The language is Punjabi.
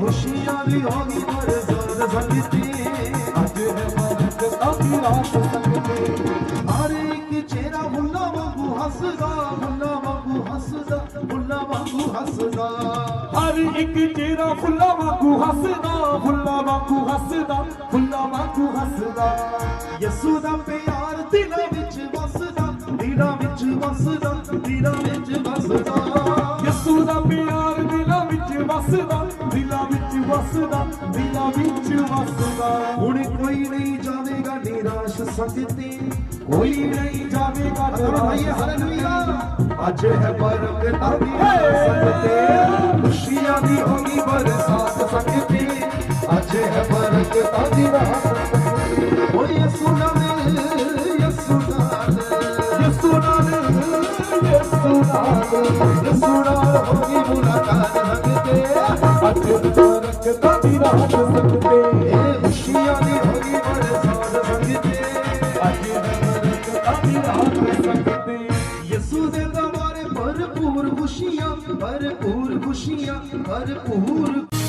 ਖੁਸ਼ੀਆਂ ਦੀ ਹੋਗੀ ਬਰਸਾਤ ਸੰਗਤੇ ਅੱਜ ਹੈ ਬਰਕਤਾਂ ਦੀ ਰਾਤ ਸੰਗਤੇ ਹਰ ਇੱਕ ਚਿਹਰਾ ਫੁੱਲਾਂ ਵਾਂਗੂ ਹੱਸਦਾ ਫੁੱਲਾਂ ਵਾਂਗੂ ਹੱਸਦਾ ਫੁੱਲਾਂ ਵਾਂਗੂ ਹੱਸਦਾ। ਹਰ ਇੱਕ ਚਿਹਰਾ ਫੁੱਲਾ ਵਾਂਗੂ ਹੱਸਦਾ, ਫੁੱਲਾ ਵਾਂਗੂ ਹੱਸਦਾ, ਫੁੱਲਾ ਵਾਂਗੂ ਹੱਸਦਾ। ਯਸੂ ਦਾ ਪਿਆਰ ਦਿਲਾਂ ਵਿੱਚ ਵਸਦਾ, ਦਿਲਾਂ ਵਿੱਚ ਵਸਦਾ, ਦਿਲਾਂ ਵਿੱਚ ਵਸਦਾ। ਵਸਦਾ ਦਿਲਾਂ ਵਿੱਚ ਵਸਦਾ ਦਿਲਾਂ ਵਿੱਚ ਵਸਦਾ। ਹੁਣ ਕੋਈ ਨਹੀਂ ਜਾਵੇਗਾ ਨਿਰਾਸ਼ ਸੰਗਤੇ। ਕੋਈ ਨਹੀਂ ਜਾਵੇਗਾ ਭਾਈ ਹਾਲੇਲੂਇਆ ਅੱਜ ਹੈ ਬਰਕਤਾਂ ਦੀ ਸੰਗਤੇ। ਖੁਸ਼ੀਆਂ ਦੀ ਹੋਗੀ ਬਰਸਾਤ ਸੰਗਤੇ। ਅੱਜ ਹੈ ਬਰਕਤਾਂ ਦੀ ਰਾਤ ਓ ਯਸੂ ਨਾਲ ਯਸੂ ਨਾਲ ਯਿਸੂ ਨਾਲ ਯਿਸੂ ਨਾਲ ਯਸੂ ਭਰਪੂਰ ਖੁਸ਼ੀਆਂ ਭਰਪੂਰ ਖੁਸ਼ੀਆਂ ਭਰਪੂਰ